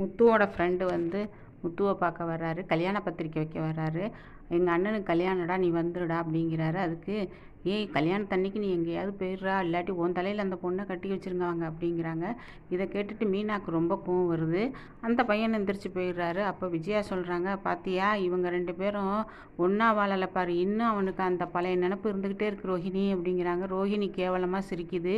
முத்துவோட friend வந்து முத்துவை பார்க்க வர்றாரு. கல்யாண பத்திரிக்கை வைக்க வர்றாரு. எங்கள் அண்ணனுக்கு கல்யாணம்டா நீ வந்துடுடா அப்படிங்கிறாரு. அதுக்கு ஏய் கல்யாணத்தன்னைக்கு நீ எங்கேயாவது போயிடுறா இல்லாட்டி உன் தலையில் அந்த பொண்ணை கட்டி வச்சுருங்க அப்படிங்கிறாங்க. இதை கேட்டுட்டு மீனாக்கு ரொம்ப கோவம் வருது. அந்த பையன் எந்திரிச்சு போயிடுறாரு. அப்போ விஜயா சொல்கிறாங்க பாத்தியா இவங்க ரெண்டு பேரும் ஒன்றா வாழலை பாரு. இன்னும் அவனுக்கு அந்த பழைய நினப்பு இருந்துக்கிட்டே இருக்கு ரோஹிணி அப்படிங்கிறாங்க. ரோஹிணி கேவலமாக சிரிக்குது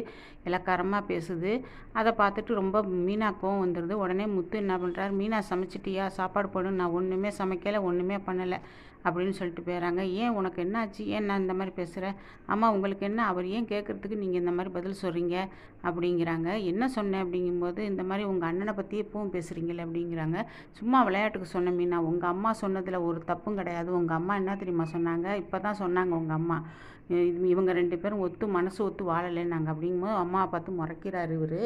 இலக்காரமாக பேசுது. அதை பார்த்துட்டு ரொம்ப மீனா கோவம் வந்துடுது உடனே முத்து என்ன பண்ணுறாரு மீனா சமைச்சிட்டியா? சாப்பாடு போடணும் நான் ஒன்றுமே சமைக்கலை ஒன்றுமே பண்ணலை அப்படி அப்படின்னு சொல்லிட்டு போயிடறாங்க ஏன் உனக்கு என்னாச்சு? ஏன் நான் இந்த மாதிரி பேசுகிறேன் அம்மா உங்களுக்கு என்ன? அவர் ஏன் கேட்குறதுக்கு நீங்கள் இந்த மாதிரி பதில் சொல்கிறீங்க அப்படிங்கிறாங்க. என்ன சொன்னேன் அப்படிங்கும்போது இந்த மாதிரி உங்கள் அண்ணனை பற்றி எப்பவும் பேசுகிறீங்களே அப்படிங்கிறாங்க. சும்மா விளையாட்டுக்கு சொன்ன மீனா உங்கள் அம்மா சொன்னதில் ஒரு தப்பும் கிடையாது. உங்கள் அம்மா என்ன தெரியுமா சொன்னாங்க? இப்போ தான் சொன்னாங்க உங்கள் அம்மா. இவங்க ரெண்டு பேரும் ஒத்து மனசு ஒத்து வாழலைன்னாங்க. அப்படிங்கும்போது அம்மாவை பார்த்து முறைக்கிறாரு இவர்.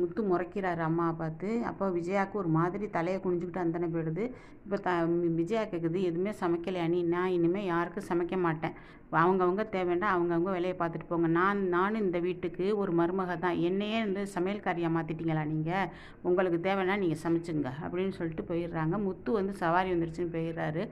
முத்து முறைக்கிறாரு அம்மாவை பார்த்து. அப்போ விஜயாவுக்கு ஒரு மாதிரி தலையை குனிஞ்சுக்கிட்டு அந்தனை போயிடுது. இப்போ த விஜயா கேட்குது எதுவுமே சமைக்கலையா நீ நான் இனிமேல் யாருக்கும் சமைக்க மாட்டேன். அவங்கவுங்க தேவைன்னா அவங்கவுங்க வேலையை பார்த்துட்டு போங்க. நான் நானும் இந்த வீட்டுக்கு ஒரு மருமக தான். என்னையே வந்து சமையல்காரியாக மாற்றிட்டீங்களா நீங்கள் உங்களுக்கு தேவைன்னா நீங்கள் சமைச்சுங்க. அப்படின்னு சொல்லிட்டு போயிடுறாங்க. முத்து வந்து சவாரி வந்துருச்சுன்னு போயிடுறாரு.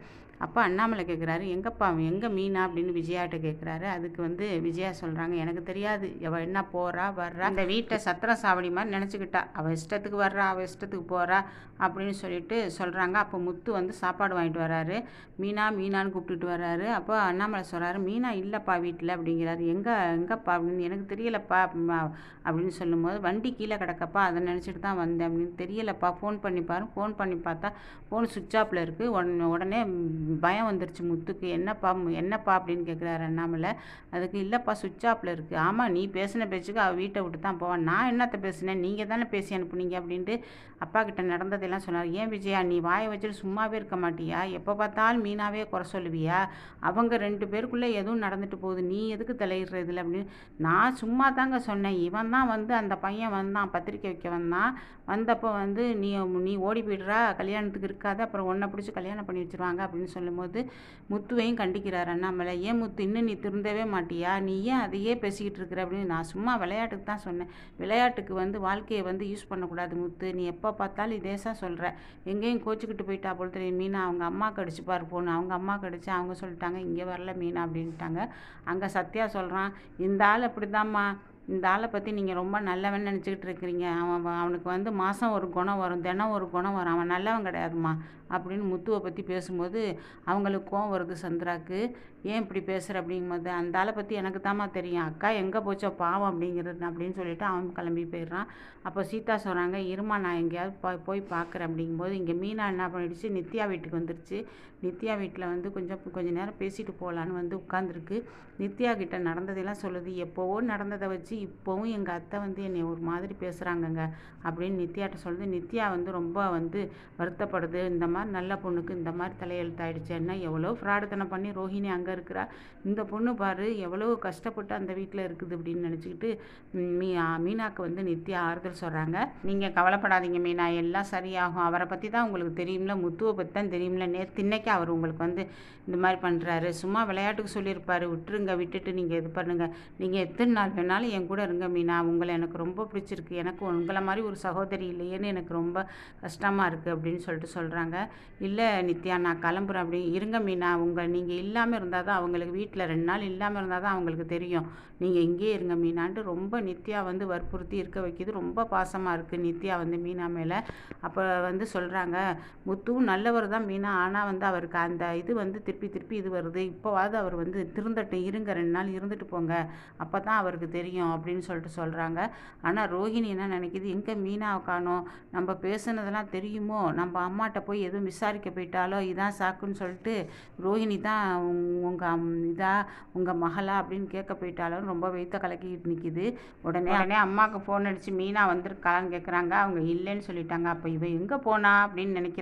அப்போ அண்ணாமலை கேட்குறாரு எங்கப்பா எங்கே மீனா? அப்படின்னு விஜயாட்ட கேட்குறாரு அதுக்கு வந்து விஜயா சொல்கிறாங்க எனக்கு தெரியாது அவள் என்ன போகிறா வர்றா அந்த வீட்டை சத்திரம் சாவடி மாதிரி நினச்சிக்கிட்டா அவள் இஷ்டத்துக்கு வர்றா அவள் இஷ்டத்துக்கு போகிறா அப்படின்னு சொல்லிட்டு சொல்கிறாங்க அப்போ முத்து வந்து சாப்பாடு வாங்கிட்டு வராரு. மீனா மீனான்னு கூப்பிட்டுட்டு வர்றாரு அப்போ அண்ணாமலை சொல்கிறாரு மீனா இல்லைப்பா வீட்டில் அப்படிங்கிறாரு. எங்கே எங்கப்பா? அப்படின்னு எனக்கு தெரியலப்பா அப்படின்னு சொல்லும்போது வண்டி கீழே கிடக்கப்பா அதை நினச்சிட்டு தான் வந்தேன் அப்படின்னு தெரியலப்பா ஃபோன் பண்ணி பாரு ஃபோன் பண்ணி பார்த்தா ஃபோன் சுவிட்ச் ஆஃபில் இருக்குது உடனே உடனே பயம் வந்துருச்சு முத்துக்கு. என்னப்பா என்னப்பா? அப்படின்னு கேட்குறாரு அண்ணாமலை. அதுக்கு இல்லைப்பா சுவிட்ச் ஆஃபில் இருக்குது ஆமாம் நீ பேசின பேச்சுக்கு அவள் வீட்டை விட்டு தான் போவான் நான் என்னத்தை பேசினேன் நீங்கள் தானே பேசி அனுப்புனீங்க? அப்படின்ட்டு அப்பா கிட்ட நடந்ததெல்லாம் சொன்னார். ஏன் விஜயா நீ வாயை வச்சுட்டு சும்மாவே இருக்க மாட்டியா? எப்போ பார்த்தாலும் மீனாவே குறை சொல்லுவியா? அவங்க ரெண்டு பேருக்குள்ளே எதுவும் நடந்துட்டு போகுது. நீ எதுக்கு தலையிடுறதில்ல அப்படின்னு நான் சும்மா தாங்க சொன்னேன். இவன் தான் வந்து அந்த பையன் வந்தான். பத்திரிக்கை வைக்க வந்தான். வந்தப்போ வந்து நீ நீ ஓடி போய்டுறா. கல்யாணத்துக்கு இருக்காது. அப்புறம் ஒன்றை பிடிச்சி கல்யாணம் பண்ணி வச்சுருவாங்க. அப்படின்னு சொல்லும்போது முத்துவையும் கண்டிக்கிறார் அண்ணாமலை. ஏன் முத்து இன்னும் நீ திருந்தவே மாட்டியா? நீ ஏன் அதையே பேசிக்கிட்டு இருக்கிற? அப்படின்னு நான் சும்மா விளையாட்டுக்கு தான் சொன்னேன். விளையாட்டுக்கு வந்து வாழ்க்கையை வந்து யூஸ் பண்ணக்கூடாது முத்து. நீ எப்போ பார்த்தாலும் இதே தான் சொல்கிற எங்கேயும் கோச்சிக்கிட்டு போயிட்டா போல தெரியும் மீனா அவங்க அம்மா கடிச்சு பாரு போகணும் அவங்க அம்மா கடிச்சு அவங்க சொல்லிட்டாங்க. இங்கே வரல மீனா அப்படின்ட்டாங்க. அங்கே சத்யா சொல்கிறான் இந்த ஆள் அப்படி தான்மா இந்த ஆளை பற்றி நீங்கள் ரொம்ப நல்லவன் நினச்சிக்கிட்டு இருக்கிறீங்க. அவன் அவனுக்கு வந்து மாதம் ஒரு குணம் வரும் தினம் ஒரு குணம் வரும். அவன் நல்லவன் கிடையாதுமா அப்படின்னு முத்துவை பற்றி பேசும்போது அவங்களுக்கு கோவம் வருது சந்திராக்கு. ஏன் இப்படி பேசுகிற அப்படிங்கும்போது அந்த ஆளை பற்றி எனக்கு தாம்மா தெரியும். அக்கா எங்கே போச்சோ பாவம் அப்படிங்கிறது அப்படின்னு சொல்லிட்டு அவன் கிளம்பி போயிடுறான். அப்போ சீதா சொல்கிறாங்க இருமா நான் எங்கேயாவது போய் போய் பார்க்குறேன் அப்படிங்கும்போது இங்கே மீனா என்ன பண்ணிடுச்சு நித்யா வீட்டுக்கு வந்துருச்சு. நித்யா வீட்டில் வந்து கொஞ்சம் கொஞ்சம் நேரம் பேசிட்டு போகலான்னு வந்து உட்காந்துருக்கு நித்யா கிட்ட நடந்ததெல்லாம் சொல்லுது. எப்போவோ நடந்ததை வச்சு இப்போவும் எங்கள் அத்தை வந்து என்னை ஒரு மாதிரி பேசுகிறாங்கங்க அப்படின்னு நித்யாட்ட சொல்லுது. நித்யா வந்து ரொம்ப வந்து வருத்தப்படுது. இந்த மாதிரி நல்ல பொண்ணுக்கு இந்த மாதிரி தலையெழுத்தாயிடுச்சேன்னா எவ்வளோ ஃப்ராடுத்தனம் பண்ணி ரோஹிணி அங்கே இருக்கிறா? இந்த பொண்ணு பாரு எவ்வளோ கஷ்டப்பட்டு அந்த வீட்டில் இருக்குது அப்படின்னு நினச்சிக்கிட்டு மீ மீனாக்கு வந்து நித்யா ஆறுதல் சொல்கிறாங்க நீங்கள் கவலைப்படாதீங்க மீனா. எல்லாம் சரியாகும். அவரை பற்றி தான் உங்களுக்கு தெரியும்ல. முத்துவை பற்றி தான் தெரியும்ல. நேற்று இன்னைக்கு அவர் உங்களுக்கு வந்து இந்த மாதிரி பண்ணுறாரு சும்மா விளையாட்டுக்கு சொல்லியிருப்பார். விட்டுருங்க விட்டுட்டு நீங்கள் இது பண்ணுங்கள் நீங்கள் எத்தனை நாள் வேணாலும் என் கூட இருங்க மீனா. உங்களை எனக்கு ரொம்ப பிடிச்சிருக்கு. எனக்கு உங்களை மாதிரி ஒரு சகோதரி இல்லையேன்னு எனக்கு ரொம்ப கஷ்டமாக இருக்குது அப்படின்னு சொல்லிட்டு சொல்கிறாங்க இல்லை நித்யா நான் கிளம்புறேன் அப்படி இருங்க மீனா உங்கள் நீங்கள் இல்லாமல் இருந்தால் தான் அவங்களுக்கு வீட்டில் ரெண்டு நாள் இல்லாமல் இருந்தால் தான் அவங்களுக்கு தெரியும். நீங்கள் இங்கேயே இருங்க மீனான்ட்டு ரொம்ப நித்யா வந்து வற்புறுத்தி இருக்க வைக்கிது. ரொம்ப பாசமாக இருக்குது நித்யா வந்து மீனா மேலே. அப்போ வந்து சொல்கிறாங்க முத்துவும் நல்லவர் தான் மீனா. ஆனால் வந்து அவருக்கு அந்த இது வந்து திருப்பி திருப்பி இது வருது. இப்போவாவது அவர் வந்து திருந்தட்டும். இருங்க. ரெண்டு நாள் இருந்துட்டு போங்க. அப்போ தான் அவருக்கு தெரியும். அப்படின்னு சொல்லிட்டு சொல்கிறாங்க ஆனால் ரோஹிணி என்ன நினைக்கிது? எங்கே மீனாவை காணோம்? நம்ம பேசுனதெல்லாம் தெரியுமோ? நம்ம அம்மாட்ட போய் எதுவும் விசாரிக்க போயிட்டாலோ? இதான் சாக்குன்னு சொல்லிட்டு ரோஹிணி தான் உங்கள் இதா உங்கள் மகளா அப்படின்னு கேட்க போயிட்டாலும் ரொம்ப வெய்த்த கலக்கிட்டு நிற்கிது உடனே உடனே அம்மாவுக்கு ஃபோன் அடித்து மீனா வந்திருக்கான்னு கேட்குறாங்க அவங்க இல்லைன்னு சொல்லிட்டாங்க. அப்போ இவ எங்கே போனா? அப்படின்னு நினைக்கிறேன்